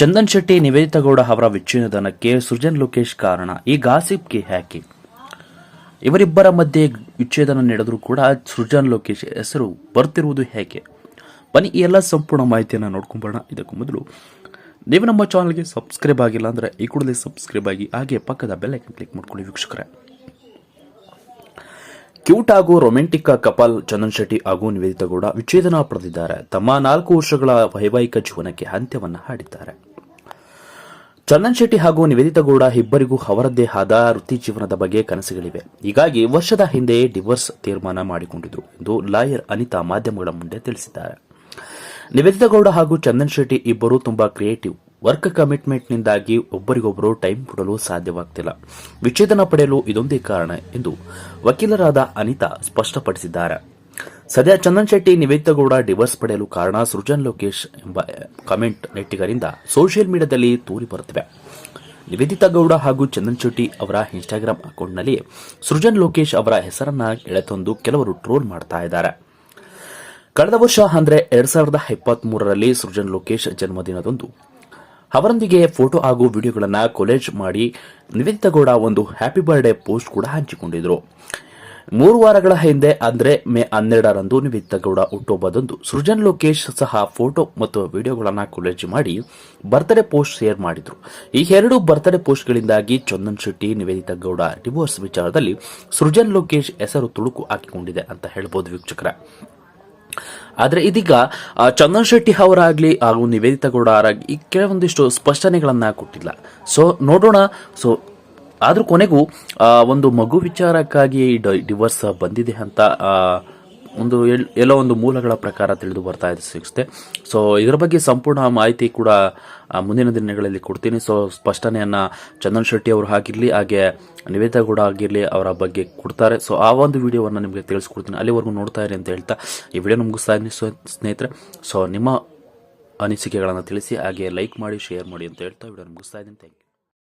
ಚಂದನ್ ಶೆಟ್ಟಿ ನಿವೇದಿತಾ ಗೌಡ ಅವರ ವಿಚ್ಛೇದನಕ್ಕೆ ಸೃಜನ್ ಲೋಕೇಶ್ ಕಾರಣ. ಈ ಗಾಸಿಪ್ಗೆ ಹ್ಯಾಕಿ? ಇವರಿಬ್ಬರ ಮಧ್ಯೆ ವಿಚ್ಛೇದನ ನಡೆದರೂ ಕೂಡ ಸೃಜನ್ ಲೋಕೇಶ್ ಹೆಸರು ಬರ್ತಿರುವುದು ಹೇಗೆ ಬನ್ನಿ, ಈ ಎಲ್ಲ ಸಂಪೂರ್ಣ ಮಾಹಿತಿಯನ್ನು ನೋಡ್ಕೊಂಬೋಣ ಇದಕ್ಕೂ ಮೊದಲು, ನೀವು ನಮ್ಮ ಚಾನಲ್ಗೆ ಸಬ್ಸ್ಕ್ರೈಬ್ ಆಗಿಲ್ಲ ಅಂದರೆ ಈ ಕೂಡಲೇ ಸಬ್ಸ್ಕ್ರೈಬ್ ಆಗಿ, ಹಾಗೆ ಪಕ್ಕದ ಬೆಲ್ ಐಕನ್ ಕ್ಲಿಕ್ ಮಾಡ್ಕೊಳ್ಳಿ ವೀಕ್ಷಕರೇ. ಕ್ಯೂಟ್ ಹಾಗೂ ರೊಮ್ಯಾಂಟಿಕ್ ಕಪಲ್ ಚಂದನ್ ಶೆಟ್ಟಿ ಹಾಗೂ ನಿವೇದಿತಾ ಗೌಡ ವಿಚ್ಛೇದನ ಪಡೆದಿದ್ದಾರೆ. ತಮ್ಮ ನಾಲ್ಕು ವರ್ಷಗಳ ವೈವಾಹಿಕ ಜೀವನಕ್ಕೆ ಅಂತ್ಯವನ್ನು ಹಾಡಿದ್ದಾರೆ. ಚಂದನ್ ಶೆಟ್ಟಿ ಹಾಗೂ ನಿವೇದಿತಾ ಗೌಡ ಇಬ್ಬರಿಗೂ ಅವರದ್ದೇ ಆದ ವೃತ್ತಿ ಜೀವನದ ಬಗ್ಗೆ ಕನಸುಗಳಿವೆ. ಹೀಗಾಗಿ ವರ್ಷದ ಹಿಂದೆ ಡಿವೋರ್ಸ್ ತೀರ್ಮಾನ ಮಾಡಿಕೊಂಡಿದ್ರು ಎಂದು ಲಾಯರ್ ಅನಿತಾ ಮಾಧ್ಯಮಗಳ ಮುಂದೆ ತಿಳಿಸಿದ್ದಾರೆ. ನಿವೇದಿತಾ ಗೌಡ ಹಾಗೂ ಚಂದನ್ ಶೆಟ್ಟಿ ಇಬ್ಬರು ತುಂಬಾ ಕ್ರಿಯೇಟಿವ್. ವರ್ಕ್ ಕಮಿಟ್ಮೆಂಟ್ನಿಂದಾಗಿ ಒಬ್ಬರಿಗೊಬ್ಬರು ಟೈಮ್ ಕೊಡಲು ಸಾಧ್ಯವಾಗ್ತಿಲ್ಲ. ವಿಚ್ಛೇದನ ಪಡೆಯಲು ಇದೊಂದೇ ಕಾರಣ ಎಂದು ವಕೀಲರಾದ ಅನಿತಾ ಸ್ಪಷ್ಟಪಡಿಸಿದ್ದಾರೆ. ಸದ್ಯ ಚಂದನ್ ಶೆಟ್ಟಿ ನಿವೇದಿತಗೌಡ ಡಿವೋರ್ಸ್ ಪಡೆಯಲು ಕಾರಣ ಸೃಜನ್ ಲೋಕೇಶ್ ಎಂಬ ಕಾಮೆಂಟ್ ನೆಟ್ಟಿಗರಿಂದ ಸೋಷಿಯಲ್ ಮೀಡಿಯಾದಲ್ಲಿ ತೋರಿ ಬರುತ್ತಿವೆ. ನಿವೇದಿತಾ ಗೌಡ ಹಾಗೂ ಚಂದನ್ ಶೆಟ್ಟಿ ಅವರ ಇನ್ಸ್ಟಾಗ್ರಾಮ್ ಅಕೌಂಟ್ನಲ್ಲಿ ಸೃಜನ್ ಲೋಕೇಶ್ ಅವರ ಹೆಸರನ್ನ ಎಳೆತಂದು ಕೆಲವರು ಟ್ರೋಲ್ ಮಾಡ್ತಾ ಇದ್ದಾರೆ. ಕಳೆದ ವರ್ಷ ಅಂದ್ರೆ ಎರಡ್ ಸಾವಿರದ ಇಪ್ಪತ್ತ್ ಮೂರರಲ್ಲಿ ಸೃಜನ್ ಲೋಕೇಶ್ ಜನ್ಮದಿನದಂದು. ಅವರೊಂದಿಗೆ ಫೋಟೋ ಹಾಗೂ ವಿಡಿಯೋಗಳನ್ನು ಕೊಲೇಜ್ ಮಾಡಿ ನಿವೇದಿತಾ ಗೌಡ ಒಂದು ಹ್ಯಾಪಿ ಬರ್ಡೇ ಪೋಸ್ಟ್ ಕೂಡ ಹಂಚಿಕೊಂಡಿದ್ರು. ಮೂರು ವಾರಗಳ ಹಿಂದೆ ಅಂದ್ರೆ ಮೇ ಹನ್ನೆರಡರಂದು ನಿವೇದಿತಾ ಗೌಡ ಹುಟ್ಟುಹಬ್ಬದಂದು ಸೃಜನ್ ಲೋಕೇಶ್ ಸಹ ಫೋಟೋ ಮತ್ತು ವಿಡಿಯೋಗಳನ್ನ ಕೊಲೆಜ್ ಮಾಡಿ ಬರ್ತ್ಡೇ ಪೋಸ್ಟ್ ಶೇರ್ ಮಾಡಿದ್ರು. ಈ ಎರಡು ಬರ್ತ್ಡೇ ಪೋಸ್ಟ್ಗಳಿಂದಾಗಿ ಚಂದನ್ ಶೆಟ್ಟಿ ನಿವೇದಿತಾ ಗೌಡ ಡಿವೋರ್ಸ್ ವಿಚಾರದಲ್ಲಿ ಸೃಜನ್ ಲೋಕೇಶ್ ಹೆಸರು ತುಳುಕು ಹಾಕಿಕೊಂಡಿದೆ ಅಂತ ಹೇಳ್ಬೋದು ವೀಕ್ಷಕರ. ಆದ್ರೆ ಇದೀಗ ಚಂದನ್ ಶೆಟ್ಟಿ ಅವರಾಗ್ಲಿ ಹಾಗೂ ನಿವೇದಿತ ಗೌಡ ಅವರಾಗಿ ಕೆಲವೊಂದಿಷ್ಟು ಸ್ಪಷ್ಟನೆಗಳನ್ನ ಕೊಟ್ಟಿಲ್ಲ. ಸೊ, ನೋಡೋಣ. ಸೊ ಆದ್ರೂ ಕೊನೆಗೂ ಒಂದು ಮಗು ವಿಚಾರಕ್ಕಾಗಿ ಈ ಡಿವೋರ್ಸ್ ಬಂದಿದೆ ಅಂತ ಒಂದು ಎಲ್ಲೋ ಒಂದು ಮೂಲಗಳ ಪ್ರಕಾರ ತಿಳಿದು ಬರ್ತಾ ಇದೆ ಸಿಕ್ಸ್ತೆ. ಸೊ ಇದರ ಬಗ್ಗೆ ಸಂಪೂರ್ಣ ಮಾಹಿತಿ ಕೂಡ ಮುಂದಿನ ದಿನಗಳಲ್ಲಿ ಕೊಡ್ತೀನಿ. ಸೊ ಸ್ಪಷ್ಟನೆಯನ್ನು ಚಂದನ್ ಶೆಟ್ಟಿ ಅವರು ಆಗಿರಲಿ ಹಾಗೆ ನಿವೇದಾ ಕೂಡ ಆಗಿರಲಿ ಅವರ ಬಗ್ಗೆ ಕೊಡ್ತಾರೆ. ಸೊ ಆ ಒಂದು ವಿಡಿಯೋವನ್ನು ನಿಮಗೆ ತಿಳಿಸ್ಕೊಡ್ತೀನಿ. ಅಲ್ಲಿವರೆಗೂ ನೋಡ್ತಾ ಇರಿ ಅಂತ ಹೇಳ್ತಾ, ಈ ವಿಡಿಯೋ ಮುಗಿಸ್ತಾ ಇದ್ದೀನಿ ಸ್ನೇಹಿತರೆ. ಸೊ ನಿಮ್ಮ ಅನಿಸಿಕೆಗಳನ್ನು ತಿಳಿಸಿ, ಹಾಗೆ ಲೈಕ್ ಮಾಡಿ ಶೇರ್ ಮಾಡಿ ಅಂತ ಹೇಳ್ತಾ ವಿಡಿಯೋ ಮುಗಿಸ್ತಾ ಇದ್ದೀನಿ. Thank you